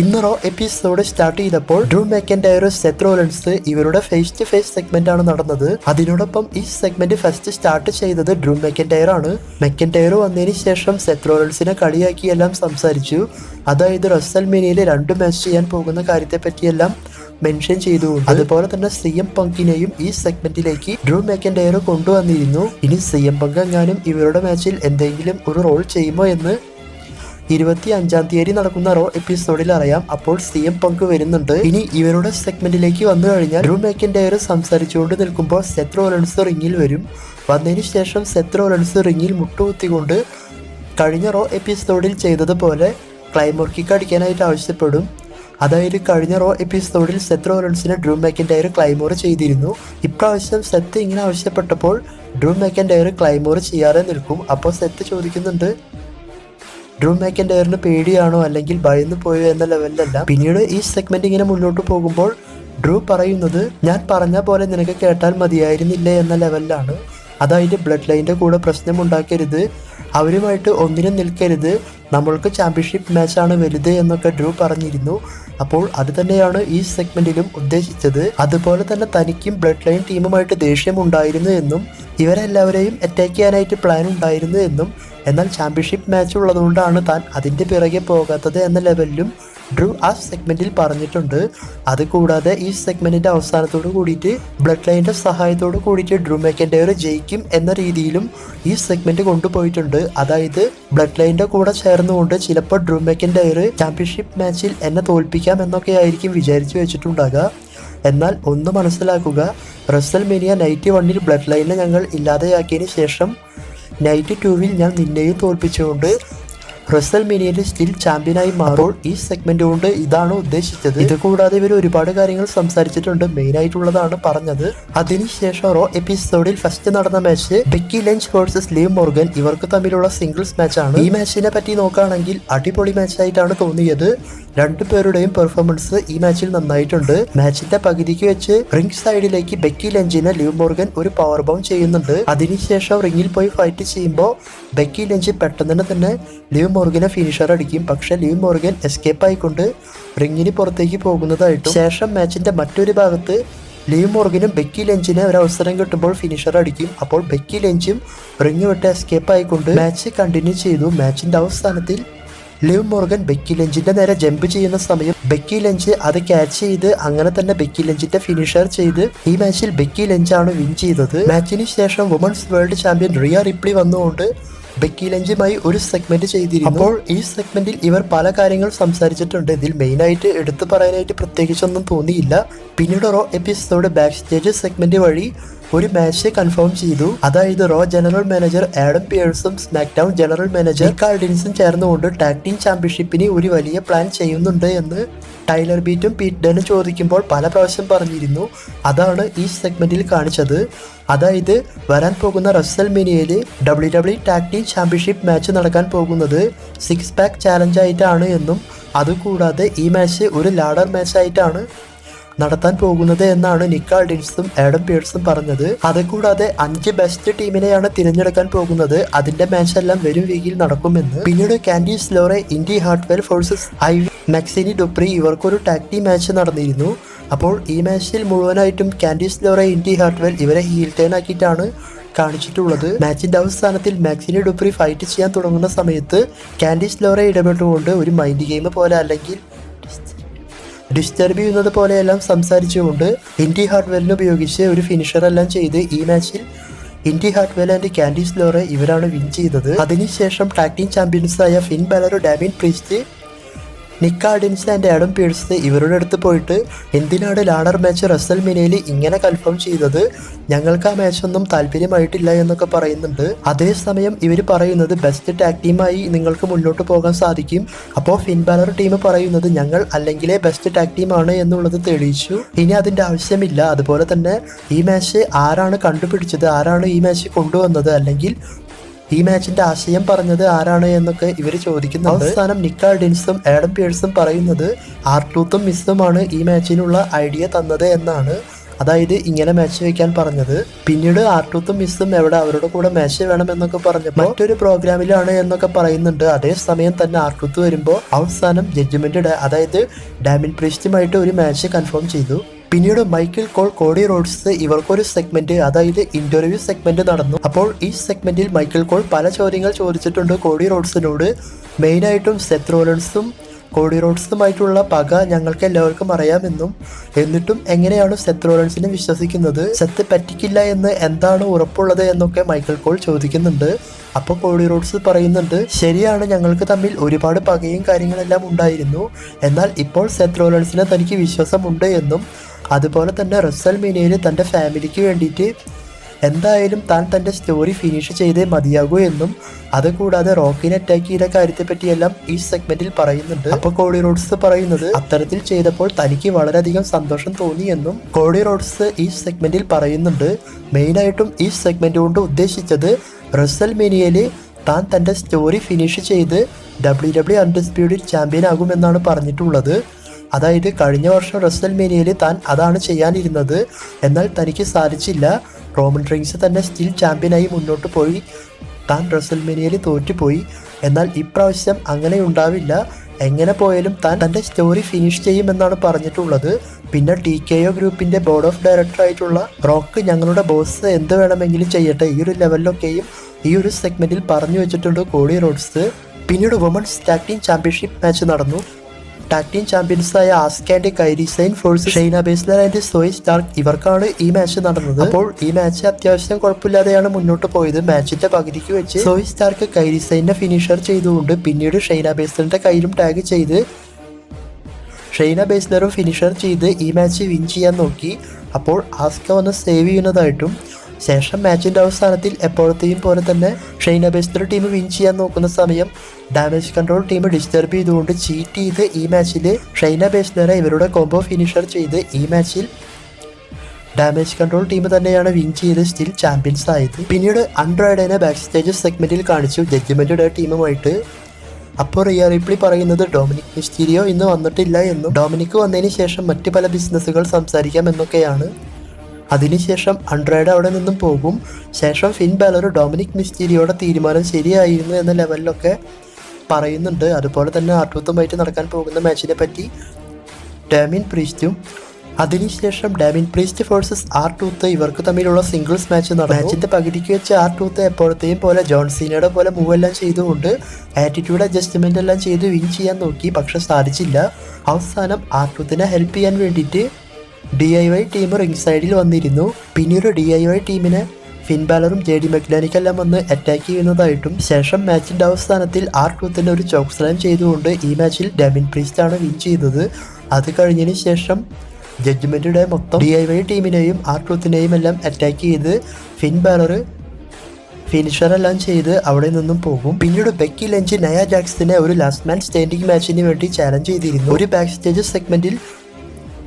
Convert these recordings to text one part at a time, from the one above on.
ഇന്ന് Raw episode start ചെയ്തപ്പോൾ Drew മെക്കൻഡയറും ഒരു റോലൻസ് ഇവരുടെ ഫേസ് ടു ഫേസ് സെഗ്മെന്റ് ആണ് നടന്നത്. അതിനോടൊപ്പം ഈ സെഗ്മെന്റ് ഫസ്റ്റ് സ്റ്റാർട്ട് ചെയ്തത് ഡ്രൂ മെക്കൻഡയർ ആണ്. മെക്കൻഡയർ വന്നതിന് ശേഷം സെത്രോലൻസിനെ കളിയാക്കി എല്ലാം സംസാരിച്ചു. അതായത് റസൽ മിനിയിൽ രണ്ട് മാച്ച് ചെയ്യാൻ പോകുന്ന കാര്യത്തെ പറ്റിയെല്ലാം മെൻഷൻ ചെയ്തു. അതുപോലെ തന്നെ സി എം പങ്കിനെയും ഈ സെഗ്മെന്റിലേക്ക് ഡ്രൂ മെക്കൻഡയർ കൊണ്ടുവന്നിരുന്നു. ഇനി സി എം പങ്ക് എങ്ങാനും ഇവരുടെ മാച്ചിൽ എന്തെങ്കിലും ഒരു റോൾ ചെയ്യുമോ എന്ന് ഇരുപത്തി അഞ്ചാം തീയതി നടക്കുന്ന റോ എപ്പിസോഡിൽ അറിയാം അപ്പോൾ സി എം പങ്ക് വരുന്നുണ്ട്. ഇനി ഇവരുടെ സെഗ്മെന്റിലേക്ക് വന്നു കഴിഞ്ഞാൽ ഡ്രൂ മെക്കൻഡയർ സംസാരിച്ചുകൊണ്ട് നിൽക്കുമ്പോൾ സെത്ത് റിങ്ങിൽ വരും. വന്നതിന് ശേഷം സെത്ത് റോലൻസ് റിങ്ങിൽ മുട്ടുകുത്തിക്കൊണ്ട് കഴിഞ്ഞ റോ എപ്പിസോഡിൽ ചെയ്തതുപോലെ ക്ലൈമോർ കിക്ക് അടിക്കാനായിട്ട് ആവശ്യപ്പെടും. അതായത് കഴിഞ്ഞ റോ എപ്പിസോഡിൽ സെത്ത് റോലൻസിന് ഡ്രൂ മെക്കൻഡയർ ക്ലൈമോർ ചെയ്തിരുന്നു. ഇപ്രാവശ്യം സെത്ത് ഇങ്ങനെ ആവശ്യപ്പെട്ടപ്പോൾ ഡ്രൂ മെക്കൻഡയർ ക്ലൈമോർ ചെയ്യാതെ നിൽക്കും. അപ്പോൾ സെത്ത് ചോദിക്കുന്നുണ്ട് ഡ്രൂ മാക്കൻഡയറിന് പേടിയാണോ അല്ലെങ്കിൽ ഭയന്ന് പോയോ എന്ന ലെവലിലല്ല പിന്നീട് ഈ സെഗ്മെന്റ് ഇങ്ങനെ മുന്നോട്ട് പോകുമ്പോൾ ഡ്രൂ പറയുന്നത് ഞാൻ പറഞ്ഞ പോലെ നിനക്ക് കേട്ടാൽ മതിയായിരുന്നില്ലേ എന്ന ലെവലിലാണ് അതായത് ബ്ലഡ് ലൈന്റെ കൂടെ പ്രശ്നമുണ്ടാക്കരുത് അവരുമായിട്ട് ഒന്നിനും നിൽക്കരുത് നമ്മൾക്ക് ചാമ്പ്യൻഷിപ്പ് മാച്ചാണ് വലുത് എന്നൊക്കെ ഡ്രൂ പറഞ്ഞിരുന്നു. അപ്പോൾ അത് തന്നെയാണ് ഈ സെഗ്മെന്റിലും ഉദ്ദേശിച്ചത്. അതുപോലെ തന്നെ തനിക്കും ബ്ലഡ് ലൈൻ ടീമുമായിട്ട് ദേഷ്യമുണ്ടായിരുന്നു എന്നും ഇവരെല്ലാവരെയും അറ്റാക്ക് ചെയ്യാനായിട്ട് പ്ലാൻ ഉണ്ടായിരുന്നു എന്നും എന്നാൽ ചാമ്പ്യൻഷിപ്പ് മാച്ച് ഉള്ളതുകൊണ്ടാണ് താൻ അതിന്റെ പിറകെ പോകാത്തത് എന്ന ലെവലിലും ഡ്രൂ ആ സെഗ്മെന്റിൽ പറഞ്ഞിട്ടുണ്ട്. അതുകൂടാതെ ഈ സെഗ്മെന്റിന്റെ അവസാനത്തോട് കൂടിയിട്ട് ബ്ലഡ് ലൈന്റെ സഹായത്തോട് കൂടിയിട്ട് ഡ്രൂ മെക്കൻഡയർ ജയിക്കും എന്ന രീതിയിലും ഈ സെഗ്മെന്റ് കൊണ്ടുപോയിട്ടുണ്ട്. അതായത് ബ്ലഡ് ലൈന്റെ കൂടെ ചേർന്നുകൊണ്ട് ചിലപ്പോൾ ഡ്രൂ മെക്കൻഡയർ ചാമ്പ്യൻഷിപ്പ് മാച്ചിൽ എന്നെ തോൽപ്പിക്കാം എന്നൊക്കെ ആയിരിക്കും വിചാരിച്ചു വെച്ചിട്ടുണ്ടാകുക എന്നാൽ ഒന്ന് മനസ്സിലാക്കുക റസൽ മെനിയ നൈറ്റ് വണ്ണിൽ ബ്ലഡ് ലൈനെ ഞങ്ങൾ ഇല്ലാതെയാക്കിയതിന് ശേഷം നൈറ്റ് ടൂവിൽ ഞാൻ നിന്നെയും തോൽപ്പിച്ചുകൊണ്ട് റസൽ മിനിയിൽ സ്റ്റിൽ ചാമ്പ്യനായി മാറുമ്പോൾ ഈ സെഗ്മെന്റ് കൊണ്ട് ഇതാണ് ഉദ്ദേശിച്ചത്? ഇത് കൂടാതെ ഇവർ ഒരുപാട് കാര്യങ്ങൾ സംസാരിച്ചിട്ടുണ്ട്. മെയിൻ ആയിട്ടുള്ളതാണ് പറഞ്ഞത്. അതിനുശേഷം റോ എപ്പിസോഡിൽ ഫസ്റ്റ് നടന്ന match Becky Lynch versus Liv Morgan ഇവർക്ക് തമ്മിലുള്ള സിംഗിൾസ് മാച്ചാണ് ഈ മാച്ചിനെ പറ്റി നോക്കുകയാണെങ്കിൽ അടിപൊളി മാച്ചായിട്ടാണ് തോന്നിയത്. രണ്ടുപേരുടെയും പെർഫോമൻസ് ഈ മാച്ചിൽ നന്നായിട്ടുണ്ട്. മാച്ചിന്റെ പകുതിക്ക് വെച്ച് റിംഗ് സൈഡിലേക്ക് ബെക്കി ലഞ്ചിനെ ലീവ് മോർഗൻ ഒരു പവർ ബോം ചെയ്യുന്നുണ്ട്. അതിനുശേഷം റിംഗിൽ പോയി ഫൈറ്റ് ചെയ്യുമ്പോൾ ബെക്കി ലഞ്ച് പെട്ടെന്ന് തന്നെ ലിവ് മോർഗനെ ഫിനിഷർ അടിക്കും. പക്ഷെ ലിവ് മോർഗൻ എസ്കേപ്പ് ആയിക്കൊണ്ട് റിങ്ങിന് പുറത്തേക്ക് പോകുന്നതായിട്ടും ശേഷം മാച്ചിന്റെ മറ്റൊരു ഭാഗത്ത് ലീവ് മോർഗനും ബെക്കി ലെഞ്ചിന് ഒരു അവസരം കിട്ടുമ്പോൾ ഫിനിഷർ അടിക്കും. അപ്പോൾ ബെക്കി ലെഞ്ചും റിങ് വിട്ട് എസ്കേപ്പ് ആയിക്കൊണ്ട് മാച്ച് കണ്ടിന്യൂ ചെയ്തു. മാച്ചിന്റെ അവസാനത്തിൽ ലിവ് മോർഗൻ ബെക്കി ലഞ്ചിന്റെ നേരെ ജമ്പ് ചെയ്യുന്ന സമയം ബെക്കി ലഞ്ച് അത് ക്യാച്ച് ചെയ്ത് അങ്ങനെ തന്നെ ബെക്കി ലഞ്ചിന്റെ ഫിനിഷർ ചെയ്ത് ഈ മാച്ചിൽ ബെക്കി ലഞ്ചാണ് വിൻ ചെയ്തത്. മാച്ചിന് ശേഷം women's world champion Rhea Ripley വന്നുകൊണ്ട് ബെക്കി ലഞ്ചുമായി ഒരു സെഗ്മെന്റ് ചെയ്തിരുന്നു. അപ്പോൾ ഈ സെഗ്മെന്റിൽ ഇവർ പല കാര്യങ്ങൾ സംസാരിച്ചിട്ടുണ്ട്. ഇതിൽ മെയിൻ ആയിട്ട് എടുത്തു പറയാനായിട്ട് പ്രത്യേകിച്ചൊന്നും തോന്നിയില്ല. പിന്നീട് Raw episode back stage segment വഴി ഒരു മാച്ച് കൺഫേം ചെയ്തു. അതായത് Raw general manager Adam Pearce SmackDown general manager കാർഡിൻസും ചേർന്നുകൊണ്ട് ടാക് ടീം ചാമ്പ്യൻഷിപ്പിന് ഒരു വലിയ പ്ലാൻ ചെയ്യുന്നുണ്ട് എന്ന് ടൈലർ ബീറ്റും പീറ്റ് ഡെന്നും ചോദിക്കുമ്പോൾ പല പ്രാവശ്യം പറഞ്ഞിരുന്നു. അതാണ് ഈ സെഗ്മെന്റിൽ കാണിച്ചത്. അതായത് വരാൻ പോകുന്ന റസൽ മിനിയയിൽ W W tag team championship match നടക്കാൻ പോകുന്നത് സിക്സ് പാക്ക് ചാലഞ്ച് ആയിട്ടാണ് എന്നും അതുകൂടാതെ ഈ മാച്ച് ഒരു ലാഡർ മാച്ച് ആയിട്ടാണ് നടത്താൻ പോകുന്നത് എന്നാണ് നിക്കാൾ ഡിൻസും ആഡം പിയേഴ്സും പറഞ്ഞത്. അതുകൂടാതെ അഞ്ച് ബെസ്റ്റ് ടീമിനെയാണ് തിരഞ്ഞെടുക്കാൻ പോകുന്നത്. അതിന്റെ മാച്ച് എല്ലാം വരും വീക്കിൽ നടക്കുമെന്ന്. പിന്നീട് Candice LeRae Indi Hartwell versus I Maxxine Dupri ഇവർക്കൊരു ടാക് ടീം മാച്ച് നടന്നിരുന്നു. അപ്പോൾ ഈ മാച്ചിൽ മുഴുവനായിട്ടും കാൻഡീസ് ലോറ ഇൻഡി ഹാർട്ട്വെൽ ഇവരെ ഹീൽ ടേൺ ആക്കിയിട്ടാണ് കാണിച്ചിട്ടുള്ളത്. മാച്ചിന്റെ അവസാനത്തിൽ മാക്സിനി ഡുപ്രി ഫൈറ്റ് ചെയ്യാൻ തുടങ്ങുന്ന സമയത്ത് കാൻഡീസ് ലോറ ഇടപെട്ടുകൊണ്ട് ഒരു മൈൻഡ് ഗെയിം പോലെ അല്ലെങ്കിൽ ഡിസ്റ്റർബ് ചെയ്യുന്നത് പോലെയെല്ലാം സംസാരിച്ചുകൊണ്ട് ഇൻഡി ഹാർട്ട്വെല്ലിന് ഉപയോഗിച്ച് ഒരു ഫിനിഷർ എല്ലാം ചെയ്ത് ഈ മാച്ചിൽ Indi Hartwell and Candice LeRae ഇവരാണ് വിൻ ചെയ്തത്. അതിനുശേഷം ടാക്ടീം ചാമ്പ്യൻസ് ചാമ്പ്യൻസായ ഫിൻ ബാലർ ഡാമിൻ പ്രീസ്റ്റ് നിക്കാർഡിൻസ് ആൻഡ് ആഡം പീഴ്സ് ഇവരുടെ അടുത്ത് പോയിട്ട് എന്തിനാണ് ലാഡർ മാച്ച് റസൽ മിനയിൽ ഇങ്ങനെ കൺഫേം ചെയ്തത്? ഞങ്ങൾക്ക് ആ മാച്ച് ഒന്നും താല്പര്യമായിട്ടില്ല എന്നൊക്കെ പറയുന്നുണ്ട്. അതേസമയം ഇവർ പറയുന്നത് ബെസ്റ്റ് ടാക് ടീമായി നിങ്ങൾക്ക് മുന്നോട്ട് പോകാൻ സാധിക്കും. അപ്പോൾ ഫിൻബാലർ ടീം പറയുന്നത് ഞങ്ങൾ അല്ലെങ്കിലേ ബെസ്റ്റ് ടാക് ടീമാണ് എന്നുള്ളത് തെളിയിച്ചു. ഇനി അതിന്റെ ആവശ്യമില്ല. അതുപോലെ തന്നെ ഈ മാച്ച് ആരാണ് കണ്ടുപിടിച്ചത്? ആരാണ് ഈ മാച്ച് കൊണ്ടുവന്നത്? അല്ലെങ്കിൽ ഈ മാച്ചിന്റെ ആശയം പറഞ്ഞത് ആരാണ് എന്നൊക്കെ ഇവർ ചോദിക്കുന്നു അവസാനം നിക്കാൾഡിൻസും ആഡം പിയേഴ്സും പറയുന്നത് ആർട്ടൂത്തും മിസ്സുമാണ് ഈ മാച്ചിനുള്ള ഐഡിയ തന്നത് എന്നാണ്. അതായത് ഇങ്ങനെ മാച്ച് വെക്കാൻ പറഞ്ഞത്. പിന്നീട് ആർട്ടൂത്തും മിസ്സും എവിടെ അവരുടെ കൂടെ മാച്ച് വേണം എന്നൊക്കെ പറഞ്ഞു മറ്റൊരു പ്രോഗ്രാമിലാണ് എന്നൊക്കെ പറയുന്നുണ്ട്. അതേസമയം തന്നെ ആർട്ടൂത്ത് വരുമ്പോൾ അവസാനം ജഡ്ജ്മെന്റ് അതായത് ഡാമിൻ പ്രീസ്റ്റുമായിട്ട് ഒരു മാച്ച് കൺഫേം ചെയ്തു. പിന്നീട് മൈക്കിൾ കോൾ കോഡി റോഡ്സ് ഇവർക്കൊരു സെഗ്മെന്റ് അതായത് ഇന്റർവ്യൂ സെഗ്മെന്റ് നടന്നു. അപ്പോൾ ഈ സെഗ്മെന്റിൽ മൈക്കിൾ കോൾ പല ചോദ്യങ്ങൾ ചോദിച്ചിട്ടുണ്ട് കോഡി റോഡ്സിനോട്. മെയിനായിട്ടും സെത്ത് റോലൻസും കോഡി റോഡ്സുമായിട്ടുള്ള പക ഞങ്ങൾക്ക് എല്ലാവർക്കും അറിയാമെന്നും എന്നിട്ടും എങ്ങനെയാണ് സെത്ത് റോലൻസിനെ വിശ്വസിക്കുന്നത് സെത്ത് പറ്റിക്കില്ല എന്ന് എന്താണ് ഉറപ്പുള്ളത് എന്നൊക്കെ മൈക്കിൾ കോൾ ചോദിക്കുന്നുണ്ട്. അപ്പോൾ കോഡി റോഡ്സ് പറയുന്നുണ്ട് ശരിയാണ് ഞങ്ങൾക്ക് തമ്മിൽ ഒരുപാട് പകയും കാര്യങ്ങളെല്ലാം ഉണ്ടായിരുന്നു. എന്നാൽ ഇപ്പോൾ സെത്ത് റോലൻസിനെ തനിക്ക് വിശ്വാസമുണ്ട് എന്നും അതുപോലെ തന്നെ റസൽ മീനയിൽ തന്റെ ഫാമിലിക്ക് വേണ്ടിയിട്ട് എന്തായാലും താൻ തന്റെ സ്റ്റോറി ഫിനിഷ് ചെയ്തേ മതിയാകൂ എന്നും അതുകൂടാതെ റോക്കിനെ അറ്റാക്ക് ചെയ്ത കാര്യത്തെ പറ്റിയെല്ലാം ഈ സെഗ്മെന്റിൽ പറയുന്നുണ്ട്. അപ്പോൾ കോഡി റോഡ്സ് പറയുന്നത് അത്തരത്തിൽ ചെയ്തപ്പോൾ തനിക്ക് വളരെയധികം സന്തോഷം തോന്നി എന്നും കോഡി റോഡ്സ് ഈ സെഗ്മെന്റിൽ പറയുന്നുണ്ട്. മെയിനായിട്ടും ഈ സെഗ്മെന്റ് കൊണ്ട് ഉദ്ദേശിച്ചത് റസൽ മേനിയയിൽ താൻ തന്റെ സ്റ്റോറി ഫിനിഷ് ചെയ്ത് ഡബ്ല്യു ഡബ്ല്യു അൺഡിസ്പ്യൂട്ടഡ് ചാമ്പ്യൻ ആകുമെന്നാണ് പറഞ്ഞിട്ടുള്ളത്. അതായത് കഴിഞ്ഞ വർഷം റസൽ മേനിയയിൽ താൻ അതാണ് ചെയ്യാനിരുന്നത്. എന്നാൽ തനിക്ക് സാധിച്ചില്ല. റോമൻ റിങ്സ് തന്നെ സ്റ്റിൽ ചാമ്പ്യനായി മുന്നോട്ട് പോയി. താൻ റസൽ മേനിയയിൽ തോറ്റുപോയി. എന്നാൽ ഇപ്രാവശ്യം അങ്ങനെ ഉണ്ടാവില്ല. എങ്ങനെ പോയാലും താൻ തന്റെ സ്റ്റോറി ഫിനിഷ് ചെയ്യുമെന്നാണ് പറഞ്ഞിട്ടുള്ളത്. പിന്നെ ടി കെ ഒ ഗ്രൂപ്പിന്റെ ബോർഡ് ഓഫ് ഡയറക്ടർ ആയിട്ടുള്ള റോക്ക് ഞങ്ങളുടെ ബോസ് എന്ത് വേണമെങ്കിലും ചെയ്യട്ടെ. ഈ ഒരു ലെവലിലൊക്കെയും ഈ ഒരു സെഗ്മെന്റിൽ പറഞ്ഞു വെച്ചിട്ടുണ്ട് കോഡി റോഡ്സ്. പിന്നീട് women's tag team championship match നടന്നു. Tag team ചാമ്പ്യൻസായ Asuka and Kairi Sane faces Shayna Baszler and Zoey Stark ഇവർക്കാണ് ഈ മാച്ച് നടന്നത്. അപ്പോൾ ഈ മാച്ച് അത്യാവശ്യം കുഴപ്പമില്ലാതെയാണ് മുന്നോട്ട് പോയത്. മാച്ചിന്റെ പകുതിക്ക് വെച്ച് Zoey Stark Kairi Sane finisher ചെയ്തുകൊണ്ട് പിന്നീട് ഷൈന ബേസ്ലറിന്റെ കയ്യിലും ടാഗ് ചെയ്ത് ഷൈന ബേസ്ലറും ഫിനിഷർ ചെയ്ത് ഈ മാച്ച് വിൻ ചെയ്യാൻ നോക്കി. അപ്പോൾ ആസ്ക വന്ന് സേവ് ചെയ്യുന്നതായിട്ടും ശേഷം മാച്ചിന്റെ അവസാനത്തിൽ എപ്പോഴത്തെയും പോലെ തന്നെ ഷെയ്ന ബേസ്ലർ ടീം വിൻ ചെയ്യാൻ നോക്കുന്ന സമയം ഡാമേജ് കൺട്രോൾ ടീം ഡിസ്റ്റർബ് ചെയ്തുകൊണ്ട് ചീറ്റ് ചെയ്ത് ഈ മാച്ചിൽ ഷെയ്ന ബേസ്ലറെ ഇവരുടെ കോംബോ ഫിനിഷർ ചെയ്ത് ഈ മാച്ചിൽ ഡാമേജ് കൺട്രോൾ ടീം തന്നെയാണ് വിൻ ചെയ്ത് സ്റ്റിൽ ചാമ്പ്യൻസ് ആയത്. പിന്നീട് അൺഡ്രോയിഡിനെ ബാക്ക് സ്റ്റേജ് സെഗ്മെന്റിൽ കാണിച്ചു. ജഡ്ജ്മെന്റ് ടീമുമായിട്ട് അപ്പോൾ റിയ റിപ്ലി പറയുന്നത് ഡൊമിനിക് മിസ്റ്റീരിയോ ഇന്ന് വന്നിട്ടില്ല എന്നും. ഡൊമിനിക് വന്നതിന് ശേഷം മറ്റ് പല ബിസിനസ്സുകൾ സംസാരിക്കാം എന്നൊക്കെയാണ്. അതിനുശേഷം അൺഡ്രോയിഡ് അവിടെ നിന്നും പോകും. ശേഷം ഫിൻ ബാലർ ഡൊമിനിക് മിസ്റ്റീരിയോടെ തീരുമാനം ശരിയായിരുന്നു എന്ന ലെവലിലൊക്കെ പറയുന്നുണ്ട്. അതുപോലെ തന്നെ ആർട്ടൂത്തുമായിട്ട് നടക്കാൻ പോകുന്ന മാച്ചിനെ പറ്റി ഡാമിൻ പ്രീസ്റ്റും. അതിനുശേഷം ഡാമിൻ പ്രീസ്റ്റ് ഫോഴ്സസ് ആർ ടൂത്ത് ഇവർക്ക് തമ്മിലുള്ള സിംഗിൾസ് മാച്ച് നടന്നു. മാച്ചിന്റെ പകുതിക്ക് വെച്ച് ആർ ടൂത്ത് എപ്പോഴത്തെയും പോലെ ജോൺസീനയുടെ പോലെ മൂവ് എല്ലാം ചെയ്തുകൊണ്ട് ആറ്റിറ്റ്യൂഡ് അഡ്ജസ്റ്റ്മെന്റ് എല്ലാം ചെയ്ത് വിൻ ചെയ്യാൻ നോക്കി. പക്ഷെ സാധിച്ചില്ല. അവസാനം ആർ ടൂത്തിനെ ഹെൽപ്പ് ചെയ്യാൻ വേണ്ടിയിട്ട് D I Y team ring സൈഡിൽ വന്നിരുന്നു. പിന്നീട് ഡി ഐ വൈ ടീമിനെ ഫിൻ ബാലറും ജെ ഡി മെക്ഡാനിക്കെല്ലാം വന്ന് അറ്റാക്ക് ചെയ്യുന്നതായിട്ടും ശേഷം മാച്ചിന്റെ അവസാനത്തിൽ ആർ ടൂത്തിന് ഒരു ചോക്ക് സ്ലാം ചെയ്തുകൊണ്ട് ഈ മാച്ചിൽ ഡാമിൻ പ്രീസ്റ്റാണ് വിൻ ചെയ്തത്. അത് കഴിഞ്ഞതിന് ശേഷം ജഡ്ജ്മെന്റ് ഡേ മൊത്തം ഡി ഐ വൈ ടീമിനെയും ആർ ടൂത്തിനെയും എല്ലാം അറ്റാക്ക് ചെയ്ത് ഫിൻ ബാലർ ഫിനിഷറെല്ലാം ചെയ്ത് അവിടെ നിന്നും പോകും. പിന്നീട് ബെക്കി ലഞ്ച് നയ ജാക്സിനെ ഒരു ലാസ്റ്റ് മാൻ സ്റ്റാൻഡിംഗ് മാച്ചിന് വേണ്ടി ചാലഞ്ച് ചെയ്തിരുന്നു. ഒരു ബാക്ക് സ്റ്റേജ് സെഗ്മെന്റിൽ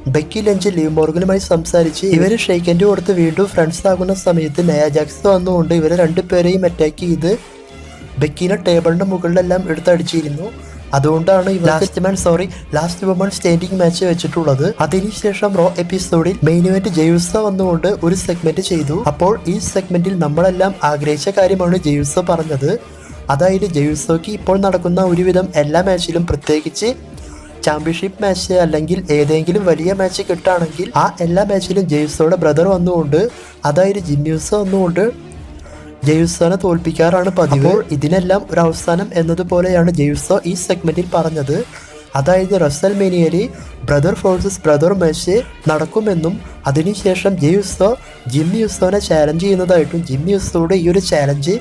ബെക്കി ലഞ്ച് ലീവ് മോർഗനുമായി സംസാരിച്ച് ഇവർ ഷെയ്ക്കൻഡ് കൊടുത്ത് വീണ്ടും ഫ്രണ്ട്സ് ആകുന്ന സമയത്ത് നയാജാക്സ് വന്നുകൊണ്ട് ഇവരെ രണ്ടുപേരെയും അറ്റാക്ക് ചെയ്ത് ബെക്കിനെ ടേബിളിന്റെ മുകളിലെല്ലാം എടുത്തടിച്ചിരുന്നു. അതുകൊണ്ടാണ് ഈ last man sorry last woman standing match വെച്ചിട്ടുള്ളത്. അതിനുശേഷം റോ എപ്പിസോഡിൽ മെയിൻ ഇവന്റ് ജയൂസ വന്നുകൊണ്ട് ഒരു സെഗ്മെന്റ് ചെയ്തു. അപ്പോൾ ഈ സെഗ്മെന്റിൽ നമ്മളെല്ലാം ആഗ്രഹിച്ച കാര്യമാണ് ജയൂസ പറഞ്ഞത്. അതായത് ജെയുസോക്ക് ഇപ്പോൾ നടക്കുന്ന ഒരുവിധം എല്ലാ മാച്ചിലും പ്രത്യേകിച്ച് ചാമ്പ്യൻഷിപ്പ് മാച്ച് അല്ലെങ്കിൽ ഏതെങ്കിലും വലിയ മാച്ച് കിട്ടുകയാണെങ്കിൽ ആ എല്ലാ മാച്ചിലും ജെയ്സോയുടെ ബ്രദർ വന്നുകൊണ്ട് അതായത് ജിമ്മ്യൂസ് വന്നുകൊണ്ട് ജെയ്സോനെ തോൽപ്പിക്കാറാണ് പതിവ്. ഇതിനെല്ലാം ഒരു അവസാനം എന്നതുപോലെയാണ് ജെയ്സോ ഈ സെഗ്മെന്റിൽ പറഞ്ഞത്. അതായത് റസൽ മേനിയയിൽ ബ്രദർ ഫോഴ്സസ് ബ്രദർ മാച്ച് നടക്കുമെന്നും അതിനുശേഷം ജെ ജെയ്സോ ജിമ്മി യുസോനെ ചാലഞ്ച് ചെയ്യുന്നതായിട്ടും ജിമ്മി യുസോയുടെ ഈ ഒരു ചാലഞ്ച്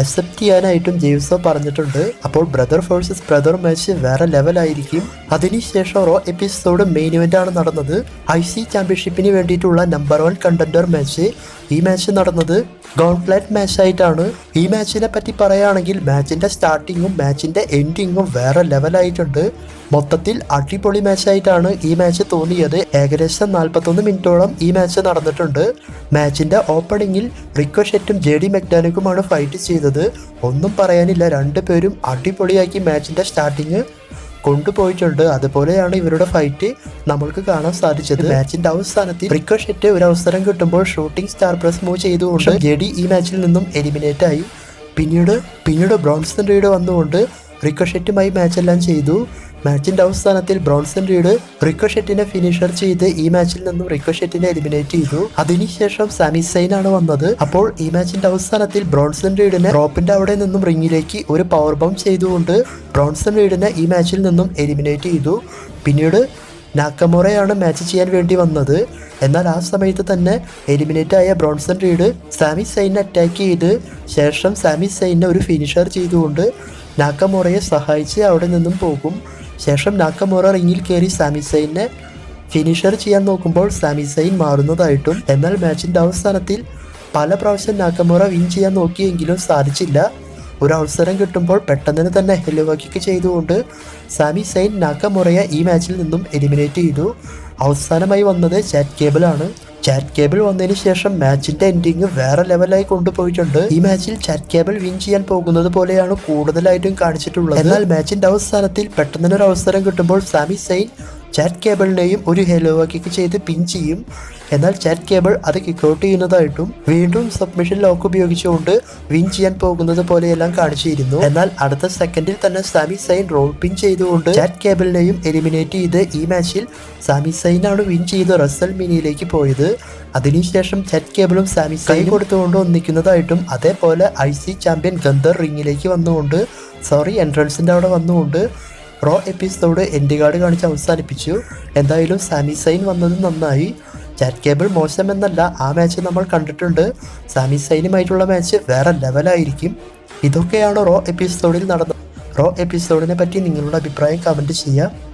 അക്സെപ്റ്റ് ചെയ്യാനായിട്ടും ജെ ജെയ്സോ പറഞ്ഞിട്ടുണ്ട്. അപ്പോൾ ബ്രദർ ഫോഴ്സസ് ബ്രദർ മാച്ച് വേറെ ലെവലായിരിക്കും അതിനുശേഷം റോ എപ്പിസോഡ് മെയിൻ ഇവന്റ് ആണ് നടന്നത്. ഐ സി ചാമ്പ്യൻഷിപ്പിന് വേണ്ടിയിട്ടുള്ള നമ്പർ വൺ കണ്ടന്റർ മാച്ച് ഈ മാച്ച് നടന്നത്. ഗോൺഫ്ലൈറ്റ് മാച്ച് ആയിട്ടാണ്. ഈ മാച്ചിനെ പറ്റി പറയുകയാണെങ്കിൽ മാച്ചിന്റെ സ്റ്റാർട്ടിങ്ങും മാച്ചിന്റെ എൻഡിങ്ങും വേറെ ലെവലായിട്ടുണ്ട് മൊത്തത്തിൽ അടിപൊളി മാച്ചായിട്ടാണ് ഈ മാച്ച് തോന്നിയത്. ഏകദേശം നാൽപ്പത്തൊന്ന് മിനിറ്റോളം ഈ മാച്ച് നടന്നിട്ടുണ്ട്. മാച്ചിന്റെ ഓപ്പണിങ്ങിൽ റിക്കോഷെറ്റും ജെ ഡി മെക്ഡാനിക്കുമാണ് ഫൈറ്റ് ചെയ്തത്. ഒന്നും പറയാനില്ല. രണ്ടുപേരും അടിപൊളിയാക്കി മാച്ചിന്റെ സ്റ്റാർട്ടിങ് കൊണ്ടുപോയിട്ടുണ്ട്. അതുപോലെയാണ് ഇവരുടെ ഫൈറ്റ് നമ്മൾക്ക് കാണാൻ സാധിച്ചത്. മാച്ചിന്റെ അവസാനത്തിൽ റിക്കോഷെറ്റ് ഒരു അവസരം കിട്ടുമ്പോൾ ഷൂട്ടിംഗ് സ്റ്റാർ പ്രസ് മൂവ് ചെയ്തുകൊണ്ട് ജെ ഡി ഈ മാച്ചിൽ നിന്നും എലിമിനേറ്റ് ആയി. പിന്നീട് പിന്നീട് ബ്രോൺസൺ റീഡ് വന്നുകൊണ്ട് റിക്കോഷെറ്റുമായി മാച്ചെല്ലാം ചെയ്തു. മാച്ചിന്റെ അവസാനത്തിൽ ബ്രോൺസൺ റീഡ് റിക്കോഷെറ്റിനെ ഫിനിഷർ ചെയ്ത് ഈ മാച്ചിൽ നിന്നും റിക്കോഷെറ്റിനെ എലിമിനേറ്റ് ചെയ്തു. അതിനുശേഷം സാമി സൈൻ ആണ് വന്നത്. അപ്പോൾ ഈ മാച്ചിന്റെ അവസാനത്തിൽ ബ്രോൺസൺ റീഡിനെ റോപ്പിന്റെ അവിടെ നിന്നും റിങ്ങിലേക്ക് ഒരു പവർ ബോം ചെയ്തുകൊണ്ട് ബ്രോൺസൺ റീഡിനെ ഈ മാച്ചിൽ നിന്നും എലിമിനേറ്റ് ചെയ്തു. പിന്നീട് നാക്കമോറയാണ് മാച്ച് ചെയ്യാൻ വേണ്ടി വന്നത്. എന്നാൽ ആ സമയത്ത് തന്നെ എലിമിനേറ്റ് ആയ Bronson Reed Sami Zayn attack ചെയ്ത് ശേഷം സാമി സൈനെ ഒരു ഫിനിഷർ ചെയ്തുകൊണ്ട് നാക്കമോറയെ സഹായിച്ച് അവിടെ നിന്നും പോകും. ശേഷം നാക്കമോറ റിങ്ങിൽ കയറി സാമി സൈനെ ഫിനിഷർ ചെയ്യാൻ നോക്കുമ്പോൾ സാമി സൈൻ മാറുന്നതായിട്ടും എന്നാൽ മാച്ചിന്റെ അവസാനത്തിൽ പല പ്രാവശ്യം നാക്കമോറ വിൻ ചെയ്യാൻ നോക്കിയെങ്കിലും സാധിച്ചില്ല. ഒരു അവസരം കിട്ടുമ്പോൾ പെട്ടെന്ന് തന്നെ ഹെലുവാക്കിക്ക് ചെയ്തുകൊണ്ട് സാമി സൈൻ നാക്കമുറയെ ഈ മാച്ചിൽ നിന്നും എലിമിനേറ്റ് ചെയ്തു. അവസാനമായി വന്നത് ചാറ്റ് കേബിളാണ് ചാറ്റ് കേബിൾ വന്നതിന് ശേഷം മാച്ചിന്റെ എൻഡിങ് വേറെ ലെവലായി കൊണ്ടുപോയിട്ടുണ്ട്. ഈ മാച്ചിൽ ചാറ്റ് കേബിൾ വിൻ ചെയ്യാൻ പോകുന്നത് പോലെയാണ് കൂടുതലായിട്ടും കാണിച്ചിട്ടുള്ളത്. എന്നാൽ മാച്ചിന്റെ അവസാനത്തിൽ പെട്ടെന്നൊരു അവസരം കിട്ടുമ്പോൾ സാമി സൈൻ ചാറ്റ് കേബിളിനെയും ഒരു ഹെലോ കിക്ക് ചെയ്ത് പിൻ ചെയ്യും. എന്നാൽ ചാറ്റ് കേബിൾ അത് കിക്ക് ഔട്ട് ചെയ്യുന്നതായിട്ടും വീണ്ടും സബ്മിഷൻ ലോക്ക് ഉപയോഗിച്ചുകൊണ്ട് വിൻ ചെയ്യാൻ പോകുന്നത് പോലെയെല്ലാം കാണിച്ചിരുന്നു. എന്നാൽ അടുത്ത സെക്കൻഡിൽ തന്നെ സാമി സൈൻ റോൾ പിൻ ചെയ്തുകൊണ്ട് ചാറ്റ് കേബിളിനെയും എലിമിനേറ്റ് ചെയ്ത് ഈ മാച്ചിൽ സാമി സൈനാണ് വിൻ ചെയ്ത് റസൽ മിനിയിലേക്ക് പോയത്. അതിനുശേഷം ചാറ്റ് കേബിളും സാമി സൈൻ കൊടുത്തുകൊണ്ട് ഒന്നിക്കുന്നതായിട്ടും അതേപോലെ ഐ സി ചാമ്പ്യൻ ഗന്ധർ റിങ്ങിലേക്ക് വന്നുകൊണ്ട് സോറി എൻട്രൻസിന്റെ അവിടെ വന്നുകൊണ്ട് റോ എപ്പിസോഡ് എന്റെ കാർഡ് കാണിച്ച് അവസാനിപ്പിച്ചു. എന്തായാലും സാമി സൈൻ വന്നത് നന്നായി. ചാറ്റ് കേബിൾ മോശമെന്നല്ല ആ മാച്ച് നമ്മൾ കണ്ടിട്ടുണ്ട്. സാമി സൈനുമായിട്ടുള്ള മാച്ച് വേറെ ലെവലായിരിക്കും ഇതൊക്കെയാണ് റോ എപ്പിസോഡിൽ നടന്നത് റോ എപ്പിസോഡിനെ പറ്റി നിങ്ങളുടെ അഭിപ്രായം കമന്റ് ചെയ്യുക